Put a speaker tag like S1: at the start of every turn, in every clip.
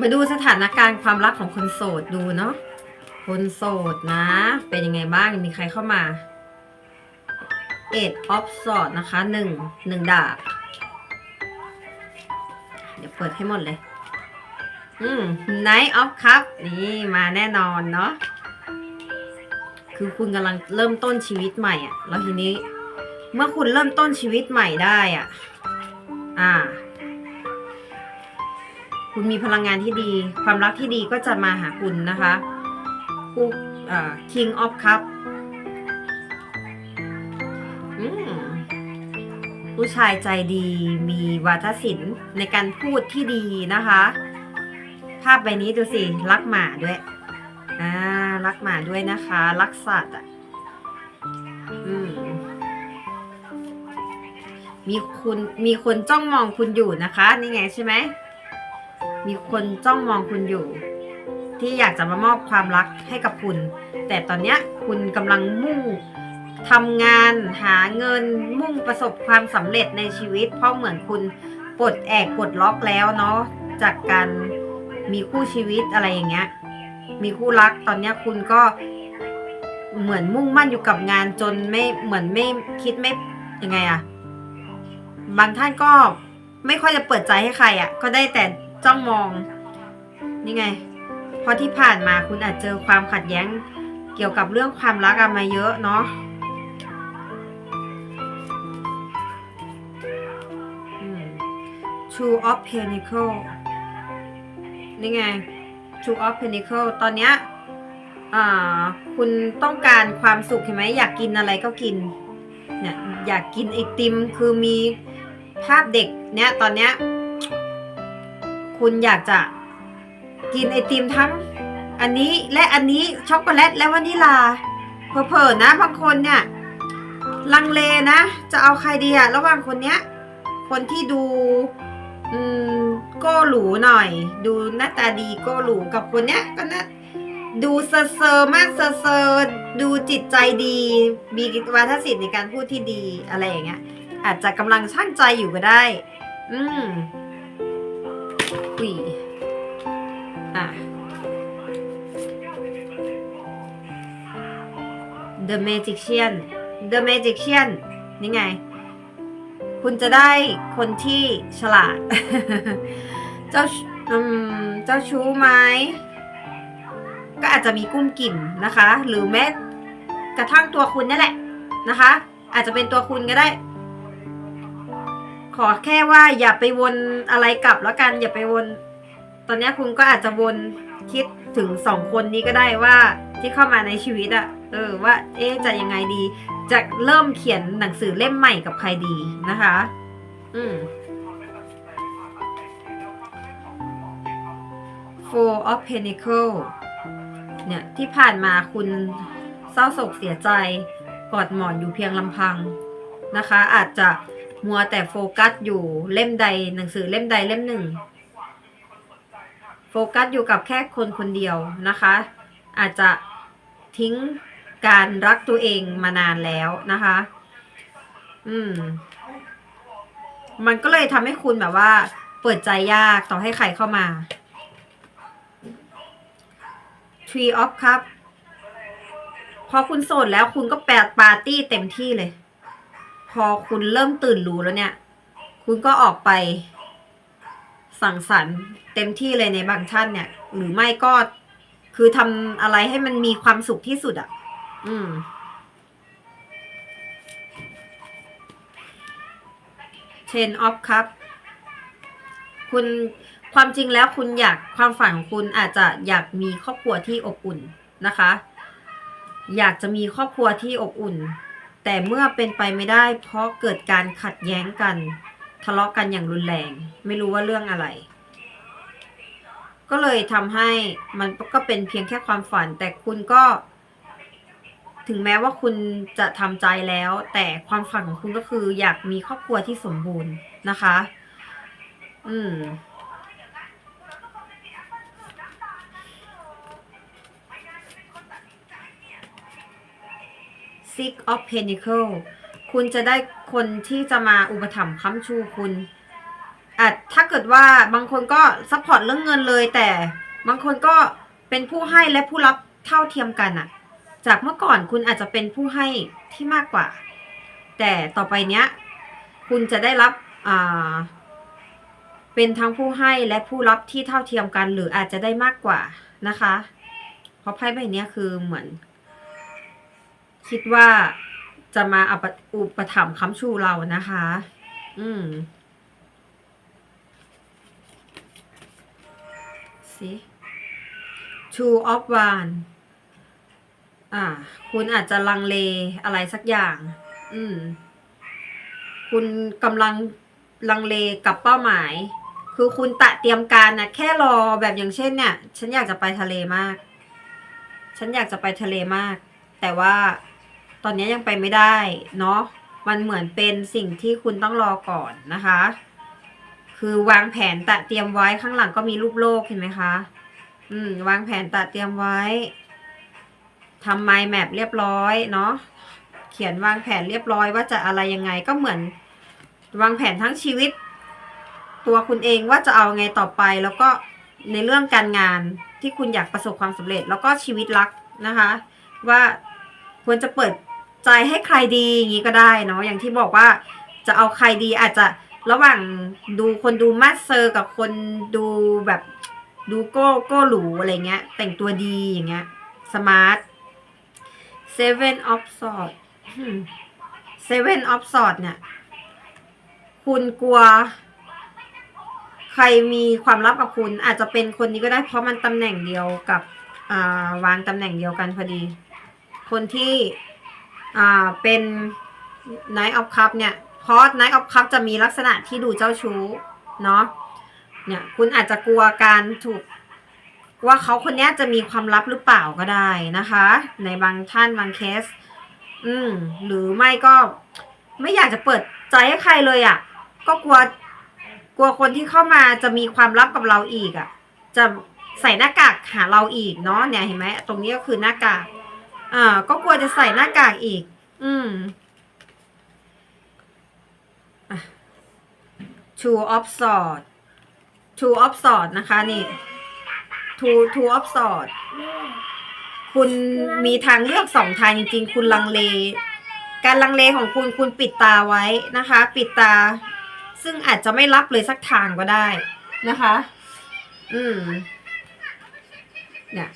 S1: มาดูสถานการณ์ความรักของคนโสดดูเนาะ คนโสดนะ เป็นยังไงบ้าง มีใครเข้ามาเอ็ดออฟสอดนะคะหนึ่งหนึ่งดาบ เดี๋ยวเปิดให้หมดเลย อืม Night of Cup นี่มาแน่นอนเนาะ คือคุณกำลังเริ่มต้นชีวิตใหม่อะแล้วทีนี้ เมื่อคุณเริ่มต้นชีวิตใหม่ได้อะอ่า คุณมีพลังงานที่ดี ความรักที่ดีก็จะมาหาคุณนะคะคู่อ่า King of Cup อืมผู้ชายใจดีมีวาทศิลป์ในการพูดที่ดีนะคะ ภาพใบนี้ดูสิ รักหมาด้วยอ่ารักหมาด้วยนะคะ รักสัตว์อะอืมมีคุณมีคนจ้องมองคุณอยู่นะคะ นี่ไงใช่ไหม มีคนจ้องมองคุณอยู่ ที่อยากจะมามอบความรักให้กับคุณ แต่ตอนเนี้ยคุณกำลังมุ่งทำงานหาเงินมุ่งประสบความสำเร็จในชีวิต เพราะเหมือนคุณปลดแอกปลดล็อกแล้วเนาะจากการมีคู่ชีวิตอะไรอย่างเงี้ย มีคู่รักตอนเนี้ยคุณก็เหมือนมุ่งมั่นอยู่กับงานจนไม่เหมือนไม่คิดไม่ยังไงอะบางท่านก็ไม่ค่อยจะเปิดใจให้ใครอะก็ได้แต่ จ้องมองนี่ไง เพราะที่ผ่านมาคุณอาจเจอความขัดแย้งเกี่ยวกับเรื่องความรักอะมาเยอะเนาะอืม Two of Pentacle นี่ไง Two of Pentacle ตอนเนี้ยคุณต้องการความสุขเห็นไหมอยากกินอะไรก็กินเนี่ยอยากกินไอติมคือมีภาพเด็กเนี่ยตอนเนี้ย คุณอยากจะกินไอติมทั้งอันนี้และอันนี้ช็อกโกแลตและวานิลาเผลอๆนะบางคนเนี่ยลังเลนะ จะเอาใครดีอะระหว่างคนเนี้ย คนที่ดูอืมโก้หรูหน่อย ดูหน้าตาดีโก้หรูกับคนเนี้ยก็นะดูเซอร์เซอร์มากเซอร์เซอร์ดูจิตใจดีมีวาทศิลป์ในการพูดที่ดีอะไรอย่างเงี้ยอาจจะกำลังช่างใจอยู่ก็ได้ อืม อุ้ยอะ The Magician The Magician นี่ไง คุณจะได้คนที่ฉลาด เจ้าอืมเจ้าชู้ไหม ก็อาจจะมีกุ้มกิ่มนะคะ หรือแม้กระทั่งตัวคุณนี่แหละนะคะ อาจจะเป็นตัวคุณก็ได้ ขอแค่ว่าอย่าไปวนอะไรกลับแล้วกัน อย่าไปวน ตอนนี้คุณก็อาจจะวนคิดถึงสองคนนี้ก็ได้ว่าที่เข้ามาในชีวิตอะเออว่า เอ๊จะยังไงดี จะเริ่มเขียนหนังสือเล่มใหม่กับใครดีนะคะ อืม Four of Pentacle เนี่ยที่ผ่านมาคุณเศร้าโศกเสียใจกอดหมอนอยู่เพียงลำพังนะคะ อาจจะ มัวแต่โฟกัสอยู่เล่มใดหนังสือเล่มใดเล่มหนึ่ง โฟกัสอยู่กับแค่คนคนเดียวนะคะ อาจจะทิ้งการรักตัวเองมานานแล้วนะคะ อืม มันก็เลยทำให้คุณแบบว่า เปิดใจยากต่อให้ใครเข้ามา Tree of Cup พอคุณโสดแล้วคุณก็แปดปาร์ตี้เต็มที่เลย พอคุณเริ่มตื่นรู้แล้วเนี่ย คุณก็ออกไป สั่งสรรค์เต็มที่เลยในบางท่านเนี่ย หรือไม่ก็คือทำอะไรให้มันมีความสุขที่สุดอะ่ะ อืม Ten of Cup คุณความจริงแล้วคุณอยากความฝันของคุณอาจจะอยากมีครอบครัวที่อบอุ่นนะคะ อยากจะมีครอบครัวที่อบอุ่น แต่เมื่อเป็นไปไม่ได้เพราะเกิดการขัดแย้งกัน ทะเลาะกันอย่างรุนแรง ไม่รู้ว่าเรื่องอะไร ก็เลยทำให้มันก็เป็นเพียงแค่ความฝัน แต่คุณก็ ถึงแม้ว่าคุณจะทำใจแล้ว แต่ความฝันของคุณก็คืออยากมีครอบครัวที่สมบูรณ์นะคะ อืม Six of Pentacle คุณจะได้คนที่จะมาอุปถัมภ์ค้ำชูคุณอาจถ้าเกิดว่าบางคนก็ซัพพอร์ตเรื่องเงินเลย แต่บางคนก็เป็นผู้ให้และผู้รับเท่าเทียมกันอะจากเมื่อก่อนคุณอาจจะเป็นผู้ให้ที่มากกว่า แต่ต่อไปเนี้ย คุณจะได้รับอ่าเป็นทั้งผู้ให้และผู้รับที่เท่าเทียมกัน หรืออาจจะได้มากกว่านะคะ เพราะไพ่ใบเนี้ยคือเหมือน คิดว่าจะมาอุปอปถัมภ์ค้ำชูเรานะคะ อืมสิ two of one อ่า คุณอาจจะลังเลอะไรสักอย่าง อืม คุณกำลังลังเลกับเป้าหมาย คือคุณตะเตรียมการนะแค่รอแบบอย่างเช่นเนี่ย ฉันอยากจะไปทะเลมาก ฉันอยากจะไปทะเลมาก แต่ว่า ตอนนี้ยังไปไม่ได้เนาะมันเหมือนเป็นสิ่งที่คุณต้องรอก่อนนะคะ คือวางแผนตะเตรียมไว้ข้างหลังก็มีรูปโลกเห็นไหมคะ อืม วางแผนตะเตรียมไว้ทำไมแมปเรียบร้อยเนาะเขียนวางแผนเรียบร้อยว่าจะอะไรยังไงก็เหมือน วางแผนทั้งชีวิต ตัวคุณเองว่าจะเอาไงต่อไป แล้วก็ในเรื่องการงานที่คุณอยากประสบความสำเร็จ แล้วก็ชีวิตรักนะคะ ว่าควรจะเปิด ใจให้ใครดีอย่างนี้ก็ได้เนาะอย่างที่บอกว่าจะเอาใครดีอาจจะระหว่างดูคนดูมาสเซอร์กับคนดูแบบดูโก้โก้หรูอะไรเงี้ย แต่งตัวดีอย่างเงี้ยสมาร์ท seven of swords seven of swords เนี่ย คุณกลัว ใครมีความลับกับคุณ อาจจะเป็นคนนี้ก็ได้เพราะมันตำแหน่งเดียวกับอ่าวางตำแหน่งเดียวกันพอดี คนที่ อ่าเป็น Knight of Cup เนี่ยเพราะ Knight of Cup จะมีลักษณะที่ดูเจ้าชู้เนาะเนี่ยคุณอาจจะกลัวการถูกว่าเขาคนนี้จะมีความลับหรือเปล่าก็ได้นะคะ ในบางท่านบางเคส อืมหรือไม่ก็ไม่อยากจะเปิดใจให้ใครเลยอะ่ะ ก็กลัวกลัวคนที่เข้ามาจะมีความลับกับเราอีกอะ่ะ จะใส่หน้ากากหาเราอีกเนาะเนี่ยเห็นไหมตรงนี้ก็คือหน้ากาก อ่า ก็กลัวจะใส่หน้ากากอีก อืม two of sword two of sword นะคะนี่ two two of sword คุณมีทางเลือกสองทางจริง ๆ คุณลังเล การลังเลของคุณคุณปิดตาไว้นะคะ ปิดตา ซึ่งอาจจะไม่รับเลยสักทางก็ได้นะคะ อืม เนี่ย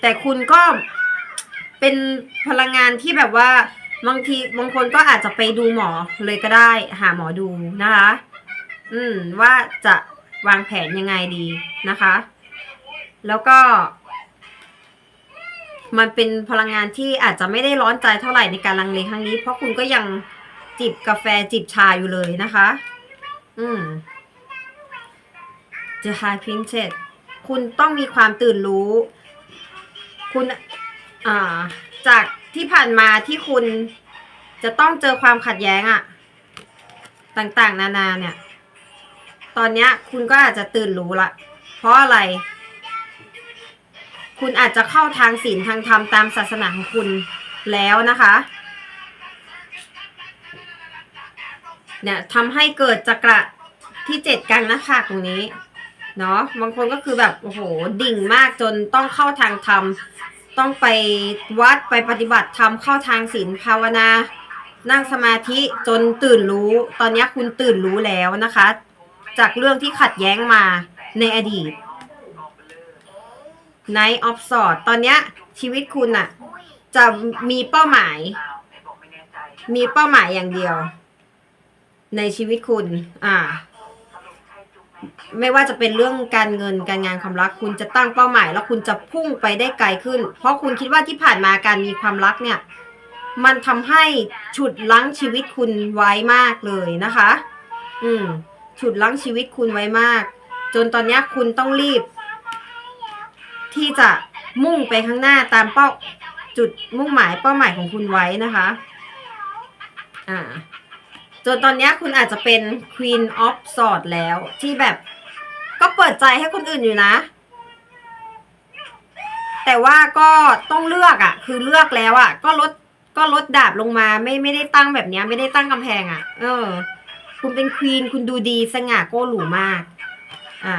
S1: แต่คุณก็ เป็นพลังงานที่แบบว่าบางทีบางคนก็อาจจะไปดูหมอเลยก็ได้ หาหมอดูนะคะ อืม ว่าจะวางแผนยังไงดีนะคะ แล้วก็ มันเป็นพลังงานที่อาจจะไม่ได้ร้อนใจเท่าไหร่ในการลังเลครั้งนี้ เพราะคุณก็ยังจิบกาแฟจิบชาอยู่เลยนะคะ อืม The High Princess คุณต้องมีความตื่นรู้ คุณ อ่า จากที่ผ่านมาที่คุณจะต้องเจอความขัดแย้งอะต่างๆ นานาเนี่ย ตอนนี้คุณก็อาจจะตื่นรู้ละ เพราะอะไร คุณอาจจะเข้าทางศีลทางธรรมตามศาสนาของคุณแล้วนะคะ เนี่ยทำให้เกิดจักระที่เจ็ดกลางน้าผากตรงนี้ เนาะบางคนก็คือแบบ โอ้โห ดิ่งมากจนต้องเข้าทางธรรม ต้องไปวัดไปปฏิบัติธรรมเข้าทางศีลภาวนา นั่งสมาธิจนตื่นรู้ ตอนนี้คุณตื่นรู้แล้วนะคะ จากเรื่องที่ขัดแย้งมาในอดีต Night of s w o r d ตอนนี้ชีวิตคุณอะจะมีเป้าหมาย มีเป้าหมายอย่างเดียว ในชีวิตคุณ อ่า ไม่ว่าจะเป็นเรื่องการเงินการงานความรัก คุณจะตั้งเป้าหมาย แล้วคุณจะพุ่งไปได้ไกลขึ้น เพราะคุณคิดว่าที่ผ่านมาการมีความรักเนี่ย มันทำให้ฉุดลั้งชีวิตคุณไว้มากเลยนะคะ อืม ฉุดลั้งชีวิตคุณไว้มาก จนตอนนี้คุณต้องรีบ ที่จะมุ่งไปข้างหน้าตามเป้าจุดมุ่งหมายเป้าหมายของคุณไว้นะคะ อ่า จนตอนนี้คุณอาจจะเป็น Queen of s w o r d แล้วที่แบบก็เปิดใจให้คนอื่นอยู่นะ แต่ว่าก็ต้องเลือกอะ่ะ คือเลือกแล้วอะ่ะ ก็ลดก็ลดดาบลงมาไม่ไม่ได้ตั้งแบบนี้ไม่ได้ตั้งกำแพงอะ่ะ เออ คุณเป็นควีนคุณดูดีสง่าโก้หรูมาก อ่า